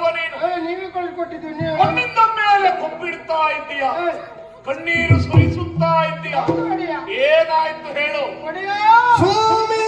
ಕೊಟ್ಟವ ನೀನು ಕೊಬ್ಬಿಡ್ತಾ ಇದ್ದೀಯ? ಕಣ್ಣೀರು ಸುರಿಸುತ್ತಾ ಇದ್ದೀಯ? ಏನಾಯ್ತು ಹೇಳು. ಸ್ವಾಮಿ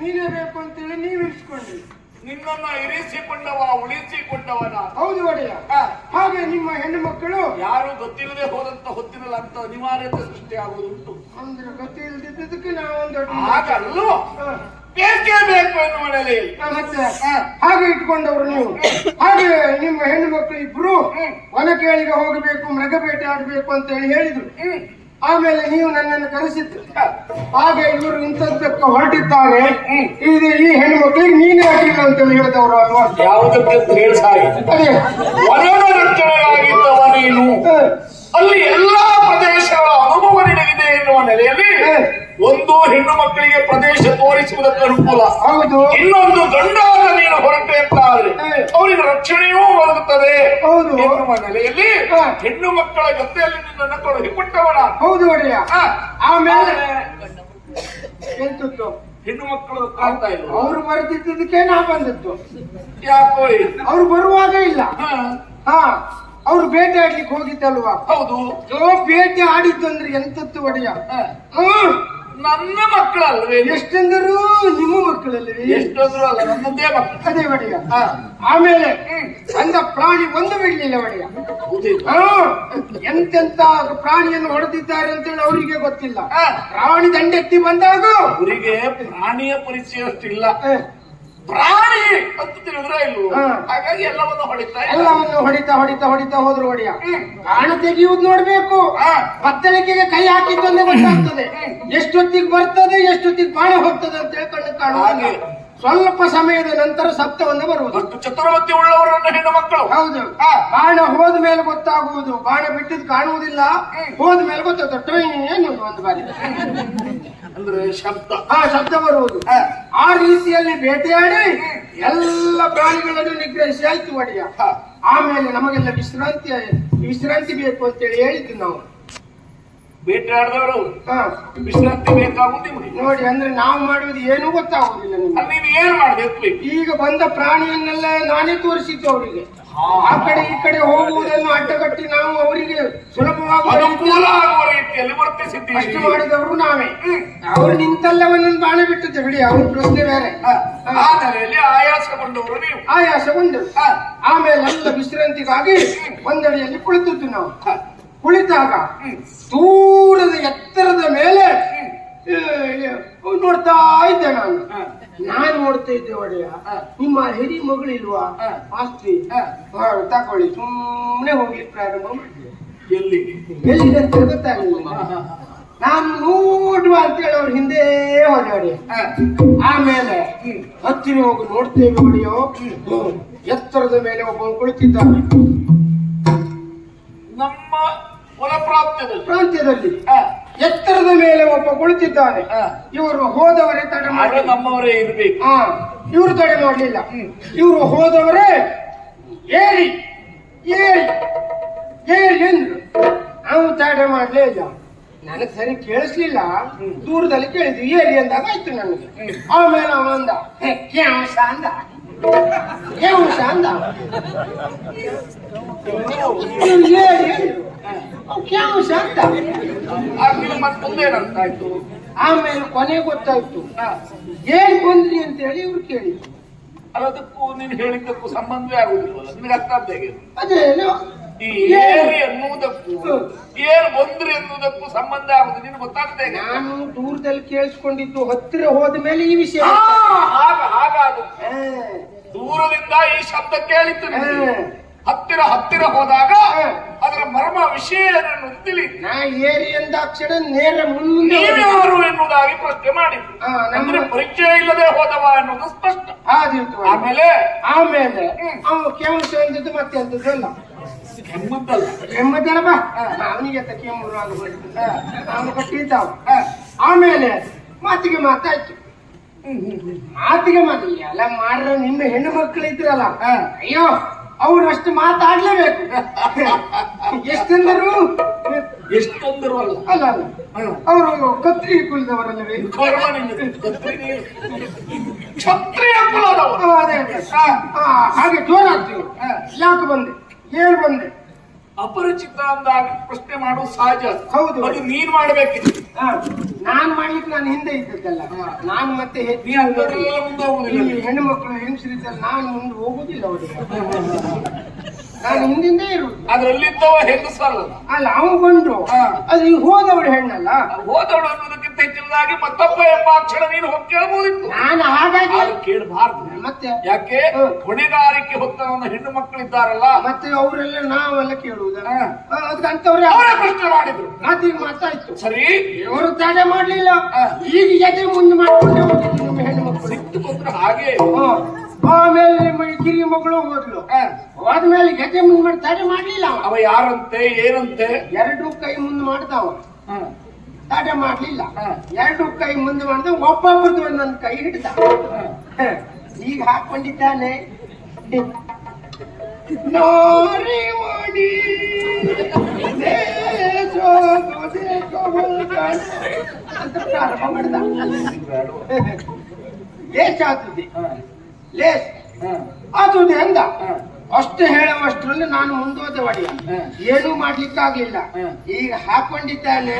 ನೀನೇ ಬೇಕು ಅಂತೇಳಿ ನೀವು ಇರಿಸ್ಕೊಂಡ್ರಿ. ನಿನ್ನನ್ನ ಇರಿಸಿಕೊಂಡವ ಉಳಿಸಿಕೊಂಡವನ. ಹೌದು ಒಡೆಯ. ಹಾಗೆ ನಿಮ್ಮ ಹೆಣ್ಣು ಮಕ್ಕಳು. ಯಾರು ಗೊತ್ತಿಲ್ಲದೆ ಹೋದಂತ ಹೊತ್ತಿನಲ್ಲಿ ಅಂತ ಅನಿವಾರ್ಯತೆ ಸೃಷ್ಟಿಯಾಗುವುದುಂಟು ಅಂದ್ರೆ ಗೊತ್ತಿಲ್ಲದಿದ್ದಕ್ಕೆ ನಾವೊಂದು ಹಾಗಲ್ಲೂ. ಬೇಕೇ ಬೇಕು ಮತ್ತೆ ಹಾಗೆ ಇಟ್ಕೊಂಡವರು ನೀವು. ಹಾಗೆ ನಿಮ್ಮ ಹೆಣ್ಣು ಮಕ್ಕಳು ಇಬ್ರು ವನಕೇಳಿಗೆ ಹೋಗಬೇಕು ಮೃಗ ಬೇಟೆ ಆಡಬೇಕು ಅಂತ ಹೇಳಿ ಹೇಳಿದ್ರು ಆಮೇಲೆ ನೀವು ನನ್ನನ್ನು ಕರೆಸಿದ್ರು. ಆಗ ಇವರು ಇಂಥದ್ದಕ್ಕೆ ಹೊರಟಿದ್ದಾರೆ. ಇದು ಈ ಹೆಣ್ಮಕ್ಳಿಗೆ ಮಕ್ಕಳಿಗೆ ನೀನೇ ಹಾಕಿಲ್ಲ ಅಂತ ಹೇಳಿ ಹೇಳಿದವರು ಅಲ್ವಾ? ಯಾವುದಕ್ಕೆ ಅದೇ. ನೀನು. ಅಲ್ಲಿ ಎಲ್ಲಾ ಪ್ರದೇಶಗಳ ಅನುಭವ ನಿನಗಿದೆ ಎನ್ನುವ ನೆಲೆಯಲ್ಲಿ ಹ, ಒಂದು ಹೆಣ್ಣು ಮಕ್ಕಳಿಗೆ ಪ್ರದೇಶ ತೋರಿಸುವುದಕ್ಕೆ ಅನುಕೂಲ. ಹೌದು. ಇನ್ನೊಂದು ಗಂಡಾದ ನೀನು ಹೊರಟೆ ಅಂತ ಆದ್ರೆ. ಅವರಿಗೆ ರಕ್ಷಣೆಯೂ ಒದಗುತ್ತದೆ ಹೌದು. ಎನ್ನುವ ನೆಲೆಯಲ್ಲಿ. ಹೆಣ್ಣು ಮಕ್ಕಳ ಜೊತೆಯಲ್ಲಿ ನಿನ್ನನ್ನು ಕಳುಹಿಕೊಟ್ಟವನ ಹೌದು ಒಡೆಯ. ಆಮೇಲೆ ಎಂತದ್ದು ಹೆಣ್ಣು ಮಕ್ಕಳು ಕಾಣ್ತಾ ಇಲ್ಲ. ಅವ್ರು ಬರ್ತಿದ್ದಕ್ಕೆ ನಾ ಬಂದಿತ್ತು ಯಾಕೋ? ಅವ್ರು ಬರುವಾಗ ಇಲ್ಲ. ಹ. ಅವ್ರು ಬೇಟೆ ಆಡ್ಲಿಕ್ಕೆ ಹೋಗಿದ್ದಲ್ವಾ? ಹೌದು. ಭೇಟಿ ಆಡಿದ್ದು ಅಂದ್ರೆ ಎಂತತ್ತು ಒಡೆಯ? ನನ್ನ ಮಕ್ಕಳಲ್ವೇ? ಎಷ್ಟೆಂದರೂ ನಿಮ್ಮ ಮಕ್ಕಳಲ್ಲಿ ಎಷ್ಟೊಂದ್ರು ಅಲ್ಲ ನನ್ನದೇ ಮಕ್ಕಳು. ಅದೇ ಒಡೆಯ. ಹ. ಆಮೇಲೆ ಅಂದ ಪ್ರಾಣಿ ಒಂದು ಬಿಡ್ಲಿಲ್ಲ ಒಡೆಯ. ಹಾ. ಎಂತೆಂತ ಪ್ರಾಣಿಯನ್ನು ಹೊಡೆದಿದ್ದಾರೆ ಅಂತೇಳಿ ಅವರಿಗೆ ಗೊತ್ತಿಲ್ಲ. ಹ. ಪ್ರಾಣಿ ದಂಡೆತ್ತಿ ಬಂದಾಗ ಅವರಿಗೆ ಪ್ರಾಣಿಯ ಪರಿಚಯ ಅಷ್ಟಿಲ್ಲ ಪ್ರಾಣಿ ಅಂತ ತಿಳಿದ್ರೆ ಇಲ್ಲ. ಹಾಗಾಗಿ ಎಲ್ಲವನ್ನು ಹೊಡಿತಾ ಎಲ್ಲವನ್ನು ಹೊಡಿತಾ ಹೊಡಿತಾ ಹೊಡಿತಾ ಹೋದ್ರು ಒಡೆಯ. ಪ್ರಾಣ ತೆಗೆಯುವುದು ನೋಡ್ಬೇಕು. ಬತ್ತಳಿಕೆಗೆ ಕೈ ಹಾಕಿದ್ದೊಂದೇ ಗೊತ್ತಾಗ್ತದೆ ಎಷ್ಟೊತ್ತಿಗೆ ಬರ್ತದೆ ಎಷ್ಟೊತ್ತಿಗೆ ಬಾಣ ಹೋಗ್ತದೆ ಅಂತ ಹೇಳ್ಕೊಂಡು ಕಾಣುವ ಹಾಗೆ. ಸ್ವಲ್ಪ ಸಮಯದ ನಂತರ ಸಪ್ತವನ್ನು ಬರುವುದು. ಅಷ್ಟು ಚತುರ್ಮತಿ ಉಳ್ಳವರನ್ನ ಹೆಣ್ಣು ಮಕ್ಕಳು. ಹೌದು. ಬಾಣ ಹೋದ ಮೇಲೆ ಗೊತ್ತಾಗುವುದು. ಬಾಣ ಬಿಟ್ಟಿದ್ ಕಾಣುವುದಿಲ್ಲ. ಹೋದ ಮೇಲೆ ಗೊತ್ತಾಗ್ತದೆ ಏನು ಒಂದು ಬಾರಿ. ಅಂದ್ರೆ ಶಬ್ದ. ಆ ಶಬ್ದ ಬರುವುದು. ಆ. ರೀತಿಯಲ್ಲಿ ಬೇಟೆಯಾಡಿ ಎಲ್ಲ ಪ್ರಾಣಿಗಳನ್ನು ನಿಗ್ರಹಿಸಿ ಆಯ್ತು ಒಡೆಯ. ಆಮೇಲೆ ನಮಗೆಲ್ಲ ವಿಶ್ರಾಂತಿ ವಿಶ್ರಾಂತಿ ಬೇಕು ಅಂತೇಳಿ ಹೇಳಿದ್ವಿ ನಾವು. ಬೇಟೆಯಾಡಿದವರು ಹಾ. ವಿಶ್ರಾಂತಿ ಬೇಕಾಗುವುದು ನಿಮಗೆ ನೋಡಿ ಅಂದ್ರೆ ನಾವು ಮಾಡುವುದು ಏನು ಗೊತ್ತಾಗುವುದಿಲ್ಲ ನಿಮಗೆ. ಅಲ್ಲಿ ನೀವು ಏನ್ ಮಾಡಿದೆ ಎತ್ಬೇಕು ಈಗ ಬಂದ ಪ್ರಾಣಿಯನ್ನೆಲ್ಲ ನಾನೇ ತೋರಿಸಿದ್ದು ಅವರಿಗೆ. ಆ ಕಡೆ ಈ ಕಡೆ ಹೋಗುವುದನ್ನು ಅಡ್ಡಗಟ್ಟಿ ನಾವು ಅವರಿಗೆ ಸುಲಭವಾಗಿ ಅನುಕೂಲ ಆಗುವ ರೀತಿಯಲ್ಲಿ ವರ್ತಿಸಿದ್ದೀವಿ. ಅಷ್ಟು ಮಾಡಿದವರು ನಾವೇ. ಅವ್ರು ನಿಂತಲ್ಲವನ್ನೊಂದು ಬಾಣ ಬಿಟ್ಟಿದ್ದೆ ಬಿಡಿ ಅವ್ರ ಪ್ರಶ್ನೆ ಬೇರೆ. ಹ. ಆ ನೆಲೆಯಲ್ಲಿ ಆಯಾಸಗೊಂಡವರು ನೀವು. ಆಯಾಸ ಒಂದು ಹ. ಆಮೇಲೆ ಎಲ್ಲ ವಿಶ್ರಾಂತಿಗಾಗಿ ಒಂದಡಿಯಲ್ಲಿ ಕುಳಿತದ್ದು ನಾವು. ಕುಳಿತಾಗ. ದೂರದ ಎತ್ತರದ ಮೇಲೆ ನೋಡ್ತಾ ಇದ್ದೆ ನಾನು. ನಾನು ನೋಡ್ತಾ ಇದ್ದೆ ಒಡೆಯ. ನಿಮ್ಮ ಹಿರಿ ಮಗಳಿಲ್ವಾ. ಆಸ್ತಿ. ತಕೊಳ್ಳಿ. ಸುಮ್ಮನೆ ಹೋಗಿ ಪ್ರಾರಂಭ ಮಾಡಿದೆ ಎಲ್ಲಿ ಎಲ್ಲಿದೆ ಅಂತ ಗೊತ್ತಾಗಲಿಲ್ಲ ನಾನು ನೋಡುವ ಅಂತೇಳಿ ಅವ್ರ ಹಿಂದೆ ಒಡೆಯ. ಆಮೇಲೆ ಹತ್ತಿರ ಹೋಗಿ ನೋಡ್ತೇವೆ ಒಡೆಯೋ. ಎತ್ತರದ ಮೇಲೆ ಒಬ್ಬ ಕುಳಿತಿದ್ದಾನೆ. ನಮ್ಮ ಪ್ರಾಂತ್ಯದಲ್ಲಿ. ಎತ್ತರದ ಮೇಲೆ ಒಬ್ಬ ಕುಳಿತಿದ್ದಾನೆ. ಇವರು ಹೋದವರೇ ತಡೆ ಮಾಡಿ ನಮ್ಮವರೇ ಇರ್ಬೇಕು. ಹಾ. ಇವರು ತಡೆ ಮಾಡಲಿಲ್ಲ. ಇವರು ಹೋದವರೇ ಏರಿ ಏರಿ ಏರಿ ಎಂದ್ರು ನಾವು ತಡೆ ಮಾಡಲೇ ಇಲ್ಲ. ನನಗೆ ಸರಿ ಕೇಳಿಸ್ಲಿಲ್ಲ. ದೂರದಲ್ಲಿ ಕೇಳಿದ್ವಿ. ಏರಿ ಅಂದಾಗ ಆಯ್ತು ನನಗೆ. ಆಮೇಲೆ ಅವ ಅಂದ "ಹೇ, ಕ್ಯಾಂಶ ಅಂದ. ಕ್ಯಾಂಶ ಅಂದ ಇವ್ರು ಏರಿ ಅಂದ್ರು. ಅವ್ ಕ್ಯಾಂಶ ಅಂತ ಆಗ ನೀವು ಮತ್ತೆ ಮುಂದೇನಂತ ಆಯ್ತು ಆಮೇಲೆ ಕೊನೆ ಗೊತ್ತಾಯ್ತು. ಏನ್ ಬಂದ್ರಿ ಅಂತ ಹೇಳಿ ಇವ್ರು ಕೇಳಿ ಅದಕ್ಕೂ ನೀನು ಹೇಳಿದ್ದಕ್ಕೂ ಸಂಬಂಧವೇ ಆಗುವುದಿಲ್ಲ ನಿನಗೆ ಅರ್ಥ ಅದೇ ಈ ಏರಿ ಎನ್ನುವುದಕ್ಕೂ ಏರ್ ಬಂದ್ರಿ ಎನ್ನುವುದಕ್ಕೂ ಸಂಬಂಧ ಆಗುದು ನಿನ್ ಗೊತ್ತಾಗ್ತಾ ಇದೆ? ನಾನು ದೂರದಲ್ಲಿ ಕೇಳಿಸ್ಕೊಂಡಿದ್ದು ಹತ್ತಿರ ಹೋದ ಮೇಲೆ ಈ ವಿಷಯ ಆಗ ಹಾಗಾದು ದೂರದಿಂದ ಈ ಶಬ್ದ ಕೇಳಿತ್ತು ಹತ್ತಿರ ಹತ್ತಿರ ಹೋದಾಗ ಅದರ ಮರ್ಮ ವಿಷಯ ಏನನ್ನು ತಿಳಿಯಿತು. ನಾ ಏರಿ ಅಕ್ಷರ ನೇರ ಮುಂದೆ ಯಾರು ಎನ್ನುವುದಾಗಿ ಪ್ರಶ್ನೆ ಮಾಡಿದ್ರು. ಅಂದ್ರೆ ಪರಿಚಯ ಇಲ್ಲದೆ ಹೋದವ ಅನ್ನೋದು ಸ್ಪಷ್ಟ. ಆದಿತ್ತು ಆಮೇಲೆ? ಆಮೇಲೆ. ಅವನು ಅಂದದ್ದು ಮತ್ತೆ ಅಂತದ್ದು ಅಲ್ಲ. ಕೆಮ್ಮದ್ದಲ್ಲ. ಅವನಿಗೆ ಕೆಮ್ಮು ಅವನು. ಆಮೇಲೆ ಮಾತಿಗೆ ಮಾತಾಯ್ತು. ಮಾತಿಗೆ ಮಾತು ಎಲ್ಲ ಮಾಡ್ರ ನಿಮ್ಮ ಹೆಣ್ಣು ಮಕ್ಕಳು ಇದ್ರಲ್ಲ. ಅಯ್ಯೋ ಅವ್ರಷ್ಟು ಮಾತಾಡ್ಲೇಬೇಕು. ಎಷ್ಟಂದರು? ಎಷ್ಟೊಂದರು ಅಲ್ಲ. ಅಲ್ಲ ಅಲ್ಲ. ಅವರು ಕತ್ರಿ. ಛತ್ರಿ ಆ, ಹಾಗೆ ಜೋರಾಗ್ತೀವಿ. ಯಾಕೆ ಬಂದೆ? ಏನ್ ಬಂದೆ? ಅಪರಿಚಿತ ಅಂದಾಗ ಪ್ರಶ್ನೆ ಮಾಡುವ ಸಹಜ. ಹೌದು. ಅದು ನೀನ್ ಮಾಡ್ಬೇಕಿತ್ತು. ಹಾ, ನಾನ್ ಮಾಡ್ಲಿಕ್ಕೆ ನಾನು ಹಿಂದೆ ಇದ್ದದ್ದಲ್ಲ. ನಾನು ಮತ್ತೆ ಹೆಚ್ಚು ನೀ ನಾನ್ ಮುಂದೆ ಹೋಗುದಿಲ್ಲ. ಈ ಹೆಣ್ಣು ಮಕ್ಕಳು ಹೆಂಗಸರಿದ್ದಲ್ಲ ನಾನು ಮುಂದೆ ಹೋಗುದಿಲ್ಲ ಅವರಿಗೆ ನಾನು ಹಿಂದಿಂದೇ ಇರುದು ಅದ್ರಲ್ಲಿದ್ದವ ಹೆಂಗಸಲ್ಲ ಅಲ್ಲ ಅವನು ಹಾ. ಅದು ಈಗ ಹೋದವಳು ಹೆಣ್ಣಲ್ಲ. ಹೋದವಳು ಅನ್ನೋದಕ್ಕಿಂತ ಹೆಚ್ಚಿನದಾಗಿ ಮತ್ತೊಬ್ಬ ಎಂಬ ಅಕ್ಷರ ನೀನು ಹೋಗಿ ಕೇಳಬಹುದಿತ್ತು ನಾನು ಹಾಗಾಗಿ ಕೇಳಬಾರ್ದು. ಮತ್ತೆ? ಯಾಕೆ? ಹೊಣೆಗಾರಿಕೆ ಹೊಣೆಗಾರಿಕೆ ಹೊತ್ತವನ್ನ ಹೆಣ್ಣು ಮಕ್ಕಳಿದ್ದಾರಲ್ಲ? ಮತ್ತೆ ಅವರೆಲ್ಲ ನಾವೆಲ್ಲ ಕೇಳುವುದ ಅವರೇ ಪ್ರಶ್ನೆ ಮಾಡಿದ್ರು. ಮಾತಿಗೆ ಮಾತಾಯ್ತು. ಸರಿ. ಇವರು ತಡೆ ಮಾಡ್ಲಿಲ್ಲ. ಈಗ ಎದೆ ಮುಂದೆ ಮಾಡ್ಕೊಂಡೆ ನಿಮ್ಮ ಹೆಣ್ಣು ಮಕ್ಕಳು? ಹಾಗೆ. ಆಮೇಲೆ ನಿಮ್ಮ ಕಿರಿ ಮಗಳು ಹೋದ್ಲು. ಆದ್ಮೇಲೆ ಹೋದ್ಮೇಲೆ ಗೆದ್ದೆ ಮುಂದೆ ಮಾಡಿ ತಡೆ ಮಾಡ್ಲಿಲ್ಲ? ಅವ. ಅವ ಯಾರಂತೆ ಏನಂತೆ? ಎರಡು ಕೈ ಮುಂದೆ ಮಾಡ್ತಾವ. ತಡೆ ಮಾಡ್ಲಿಲ್ಲ. ಎರಡು ಕೈ ಮುಂದೆ ಮಾಡಿದ ಒಬ್ಬೊಬ್ಬರದು ಒಂದೊಂದು ಕೈ ಹಿಡಿದ. ಈಗ ಹಾಕೊಂಡಿದ್ದಾನೆ. ನೋರಿ ಮಾಡಿ ಅಂತ ಪ್ರಾರಂಭ ಮಾಡಿದ. ಲೇಸ್ ಆಗ್ತದೆ. ಲೇಸ್. ಆತದೆ ಅಂದ. ಅಷ್ಟು ಹೇಳುವಷ್ಟರಲ್ಲಿ ನಾನು ಮುಂದೋದೆ ಒಡೆಯ. ಏನೂ ಮಾಡ್ಲಿಕ್ಕಾಗ್ಲಿಲ್ಲ. ಈಗ ಹಾಕೊಂಡಿದ್ದಾನೆ.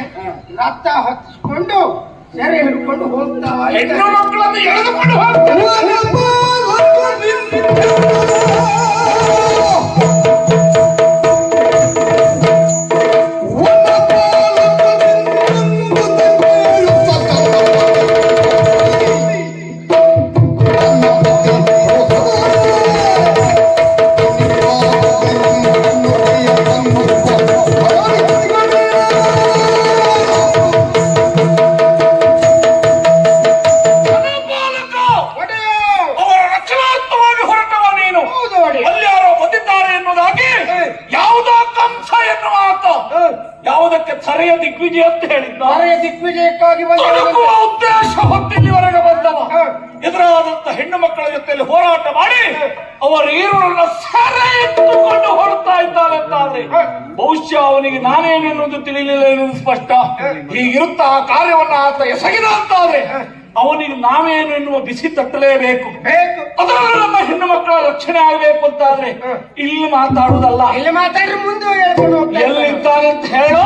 ರಕ್ತ ಹಚ್ಚಿಕೊಂಡು ಸೆರೆ ಹಿಡ್ಕೊಂಡು ಹೋಗ್ತಾ ಹೆಣ್ಣು ಇದ್ದಾನೆ. ಮಕ್ಕಳನ್ನು ಎಳೆದುಕೊಂಡು ಹೋಗ್ತಾರೆ ಹೋರಾಟ ಮಾಡಿ ಅವರ ಈರುಳನ್ನ ಸೆರೆ ಎತ್ತುಕೊಂಡು ಹೊರತಾ ಇದ್ದಾನೆ ಅಂತಾದ್ರೆ. ಬಹುಶಃ ಅವನಿಗೆ ನಾನೇನೆನ್ನುವುದು ತಿಳಿಯಲಿಲ್ಲ ಎನ್ನುವುದು ಸ್ಪಷ್ಟ. ಹೀಗಿರುತ್ತ ಆ ಕಾರ್ಯವನ್ನ ಆತ ಎಸಗಿದ ಅಂತಾದ್ರೆ ಅವನಿಗೆ ನಾವೇನು ಎನ್ನುವ ಬಿಸಿ ತಟ್ಟಲೇಬೇಕು. ಬೇಕು. ಅದರಲ್ಲೂ ನಮ್ಮ ಹೆಣ್ಣು ಮಕ್ಕಳ ರಕ್ಷಣೆ ಆಗಬೇಕು ಅಂತಾದ್ರೆ ಇಲ್ಲಿ ಮಾತಾಡುವುದಲ್ಲ. ಇಲ್ಲಿ ಮಾತಾಡ್ರಿ ಮುಂದೆ ಎಲ್ಲಿದ್ದಾರೆ ಎಲ್ಲಿದ್ದಾನೆ ಅಂತ ಹೇಳೋ.